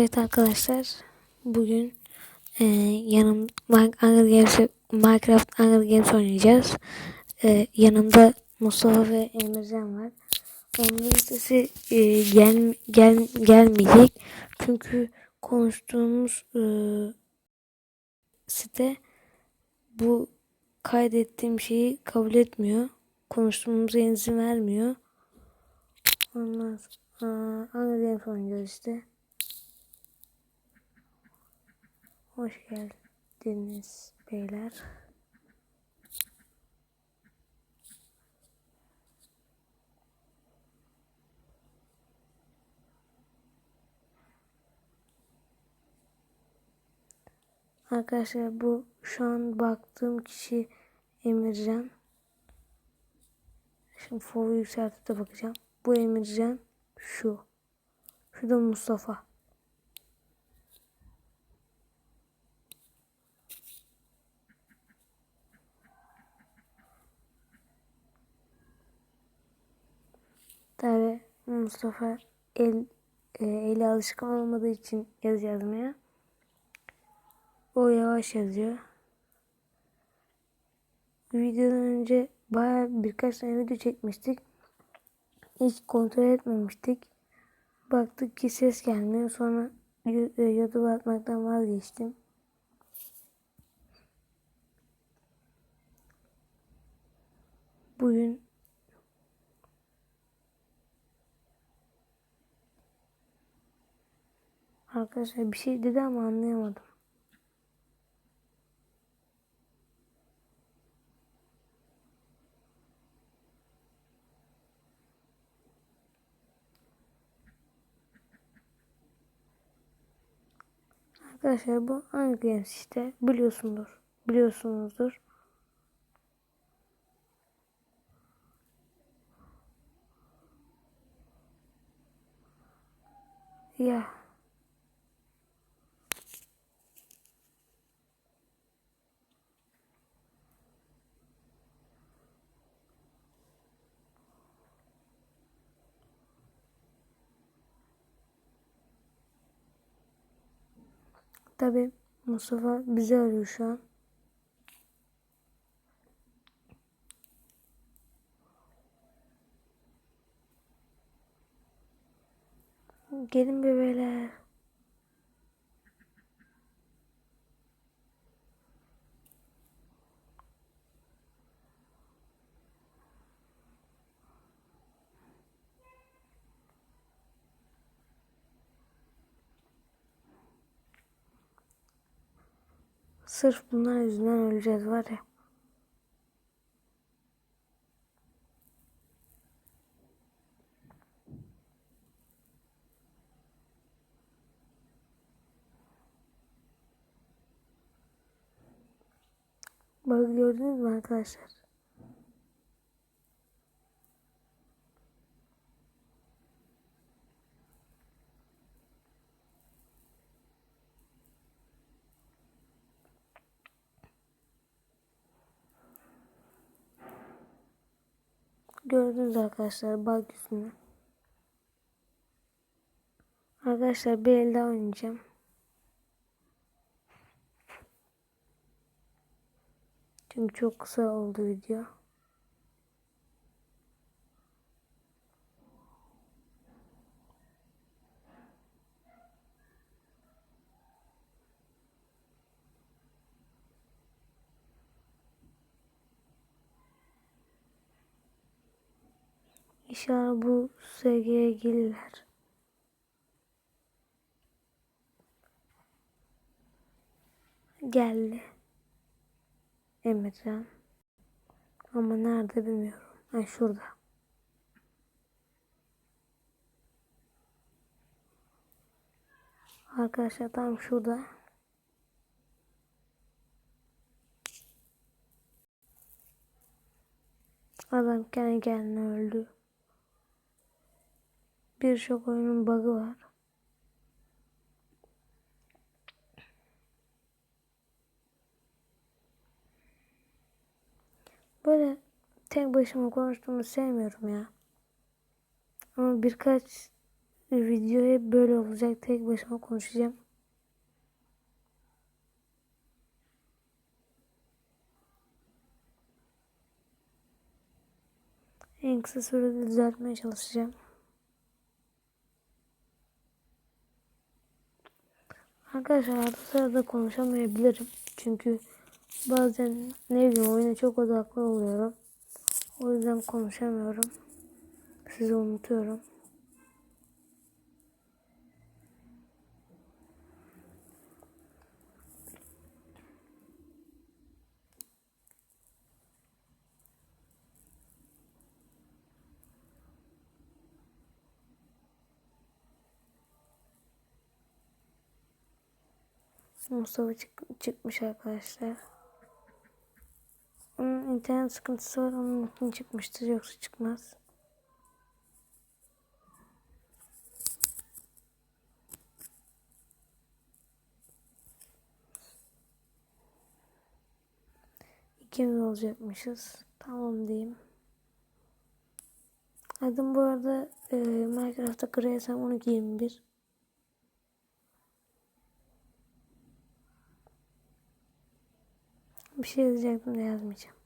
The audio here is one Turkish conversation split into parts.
Evet arkadaşlar bugün e, yanım Min- Hunger Games, Minecraft Hunger Games oynayacağız. E, yanımda Mustafa ve Emircan var. Onların sesi e, gel, gel, gelmeyecek. Çünkü konuştuğumuz e, site bu kaydettiğim şeyi kabul etmiyor. Konuştuğumuza izin vermiyor. Ondan sonra Hunger Games oynayacağız işte. Hoş geldiniz beyler. Arkadaşlar bu şu an baktığım kişi Emircan. Şimdi foru yükseltip de bakacağım. Bu Emircan şu. Şu da Mustafa. Tabi Mustafa el e, eli alışkın olmadığı için yazı yazmaya. O yavaş yazıyor. Videodan önce baya birkaç tane video çekmiştik. Hiç kontrol etmemiştik. Baktık ki ses gelmiyor. Sonra e, YouTube'a atmaktan vazgeçtim. Bugün Arkadaşlar bir şey dedi ama anlayamadım. Arkadaşlar bu Hunger Games işte biliyorsundur. Biliyorsunuzdur. Ya tabi Mustafa bizi arıyor şu an. Gelin bebeler. Sırf bunlar yüzünden öleceğiz var ya. Bak gördünüz mü arkadaşlar? Gördünüz arkadaşlar bak yüzünü. Arkadaşlar bir el daha oynayacağım. Çünkü çok kısa oldu video. İnşallah bu SG'ye gelirler. Geldi. Emircan. Ama nerede bilmiyorum. Ha şurada. Arkadaşlar tam şurada. Adam kendi kendine öldü. Birçok oyunun bug'ı var. Böyle tek başıma konuştuğumu sevmiyorum ya. Ama birkaç video hep böyle olacak. Tek başıma konuşacağım. En kısa sürede düzeltmeye çalışacağım. Arkadaşlar arada sırada konuşamayabilirim. Çünkü bazen ne bileyim oyuna çok odaklı oluyorum. O yüzden konuşamıyorum. Sizi unutuyorum. Mustafa çık çıkmış arkadaşlar. Onun internet sıkıntısı var. Onun için çıkmıştır. Yoksa çıkmaz. İkimiz olacakmışız. Tamam diyeyim. Adım bu arada e, Minecraft'ta Kriyasam 1221. Bir şey yazacaktım da yazmayacağım.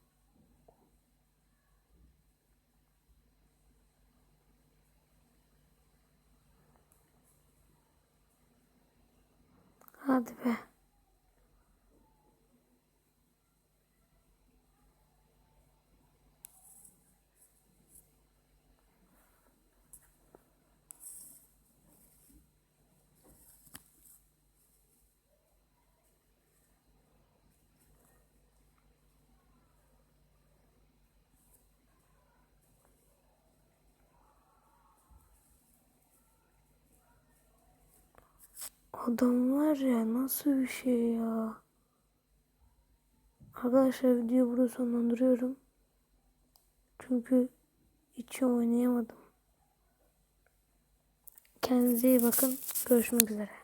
Hadi be. Adam var ya nasıl bir şey ya. Arkadaşlar videoyu burada sonlandırıyorum. Çünkü hiç oynayamadım. Kendinize iyi bakın. Görüşmek üzere.